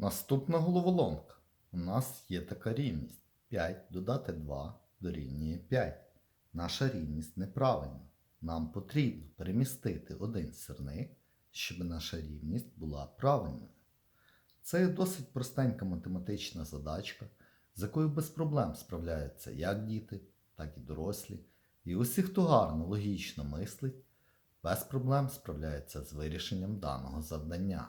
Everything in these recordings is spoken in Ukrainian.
Наступна головоломка. У нас є така рівність. 5 додати 2 дорівнює 5. Наша рівність неправильна. Нам потрібно перемістити один сірник, щоб наша рівність була правильною. Це досить простенька математична задачка, з якою без проблем справляються як діти, так і дорослі. І усі, хто гарно логічно мислить, без проблем справляється з вирішенням даного завдання.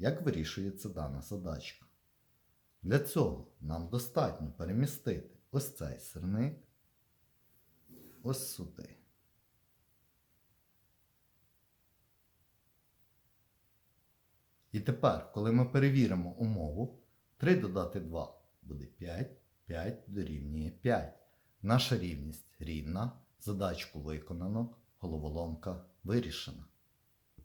Як вирішується дана задачка? Для цього нам достатньо перемістити ось цей сирник ось сюди. І тепер, коли ми перевіримо умову, 3 додати 2 буде 5, 5 дорівнює 5. Наша рівність рівна, задачку виконано, головоломка вирішена.